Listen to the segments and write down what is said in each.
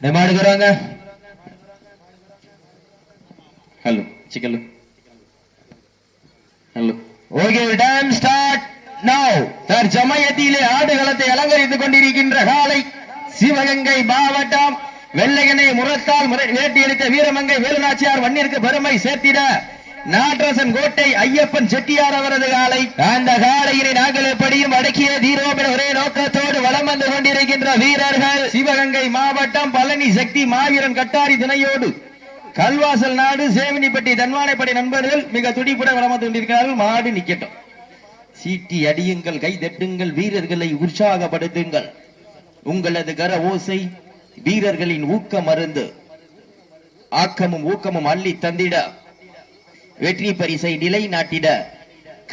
மாடுகிறாங்க hello சிக்கலு. Hello. Okay time start now தற்சமயத்திலே ஆடுகளத்தை அலங்கரித்துக் கொண்டிருக்கின்ற காலை சிவகங்கை மாவட்டம் வெள்ளையனை முரத்தால் முறை- வேட்டியடித்த வீரமங்கை வேலுநாச்சியார் வன்னிற்கு பெருமை சேர்த்திட நாட்ரசன் கோட்டை ஐயப்பன் செட்டியார் அவரது காலை. அந்த காலையினை நாங்கள் எப்படியும் அடக்கிய தீரோம் என ஒரே நோக்கத்தோடு வலம் வந்து கொண்டிருக்கின்ற வீரர்கள் சிவகங்கை மாவட்டம் பழனி சக்தி மாவீரன் கட்டாரி துணையோடு கல்வாசல் நாடு சேவனிப்பட்டி தன்வானைப்படை நண்பர்கள் மிக துடிப்புடன் வளமத்து கொண்டிருக்கிறார்கள். மாடு நிக்கட்டும். சீட்டி அடியுங்கள் கை தட்டுங்கள் வீரர்களை உற்சாகப்படுத்துங்கள். உங்களது கர ஓசை வீரர்களின் ஊக்க மருந்து. ஆக்கமும் ஊக்கமும் அள்ளி தந்திட. வெற்றி பரிசை நிலை நாட்டிட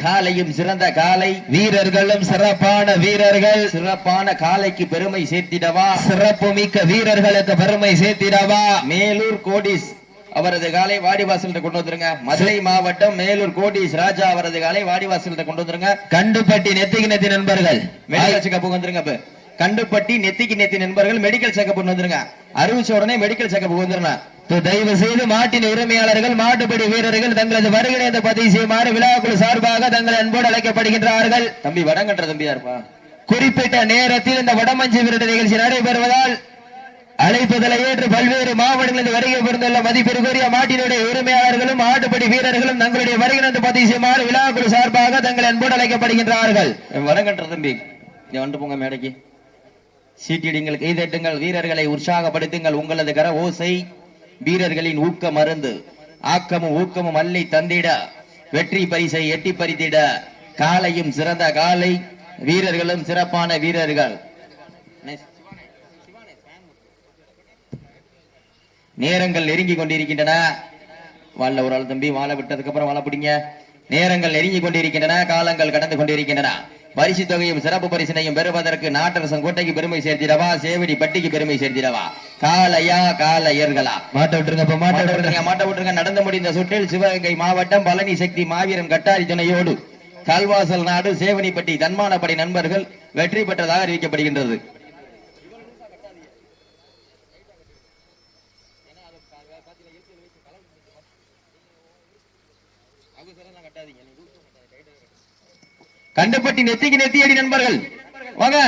காலையும் சிறந்த காலை. வீரர்களும் சிறப்பான வீரர்கள். சிறப்பான காலைக்கு பெருமை சேர்த்திடவா? சிறப்பு மிக்க வீரர்களுக்கு பெருமை சேர்த்திடவா? மேலூர் கோடிஸ் அவரது காலை வாடிவாசல் கொண்டு வந்துருங்க. மதுரை மாவட்டம் மேலூர் கோடிஸ் ராஜா அவரது காலை வாடிவாசல் கொண்டு வந்துருங்க. கண்டுபட்டி நெத்திக்கு நெத்தி நண்பர்கள். மெடிக்கல் செக்கப் வந்துருங்க கண்டுபட்டி நெத்திக்கு நெத்தி நண்பர்கள் மெடிக்கல் செக்கப் வந்துருங்க. அறிவிச்ச உடனே மெடிக்கல் செக்கப் வந்துருங்க தயவு செய்து மாட்டின் உரிமையாளர்கள் மாட்டுப்படி வீரர்கள் தங்களது வருகிறத பதிவு செய்யுமாறு விழாக்குழு சார்பாக தங்கள் அன்போடு அழைக்கப்படுகின்றார்கள். தம்பி வடங்கன்ற தம்பியா இருப்பா? குறிப்பிட்ட நேரத்தில் இந்த வடமஞ்சி விருது நிகழ்ச்சி நடைபெறுவதால் அழைப்புதலை ஏற்று பல்வேறு மாவட்டங்களில் வருகை புரிந்துள்ள மதிப்பிற்குரிய மாட்டினுடைய உரிமையாளர்களும் ஆட்டுப்படி வீரர்களும் தங்களுடைய வருகிறது பதிவு செய்யுமாறு விழாக்குழு சார்பாக தங்கள் அன்போடு அழைக்கப்படுகின்றார்கள். வடங்கன்ற தம்பி நீ வந்து போங்க மேடைக்கு. சீட்டிடுங்கள் கைதட்டுங்கள் வீரர்களை உற்சாகப்படுத்துங்கள். உங்களது கர ஓசை வீரர்களின் ஊக்க மருந்து. ஆக்கமும் ஊக்கமும் அள்ளி தந்திட வெற்றி பரிசை எட்டி பறித்திட காலையும் சிறந்த காலை வீரர்களும் சிறப்பான வீரர்கள். நேரங்கள் நெருங்கி கொண்டிருக்கின்றன. வாழ ஒரு ஆள் தம்பி வாழ விட்டதுக்கு அப்புறம் வாழ பிடிங்க. நேரங்கள் நெருங்கி கொண்டிருக்கின்றன காலங்கள் கடந்து கொண்டிருக்கின்றன. பரிசு தொகையும் சிறப்பு பரிசினையும் பெறுவதற்கு நாட்டரசன் கோட்டைக்கு பெருமை சேர்த்திடவா? சேவடி பட்டிக்கு பெருமை சேர்த்திடவா? காலையா காலையர்களா மாட்ட விட்டுருங்க மாட்ட விட்டுருங்க. மாட்ட விட்டுருங்க. நடந்து முடிந்த சுற்றில் சிவகங்கை மாவட்டம் பழனி சக்தி மாவீரன் கட்டாரி துணையோடு கல்வாசல் நாடு சேவனிப்பட்டி தன்மானப்படை நண்பர்கள் வெற்றி பெற்றதாக அறிவிக்கப்படுகின்றது. கண்டுபட்டி நெத்திக்கு நெத்தியடி நண்பர்கள். வாங்க.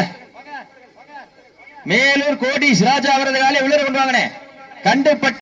மேலூர் கோடி ராஜா அவரது காலை உள்ளே கொண்டு வாங்கனே கண்டுபட்டி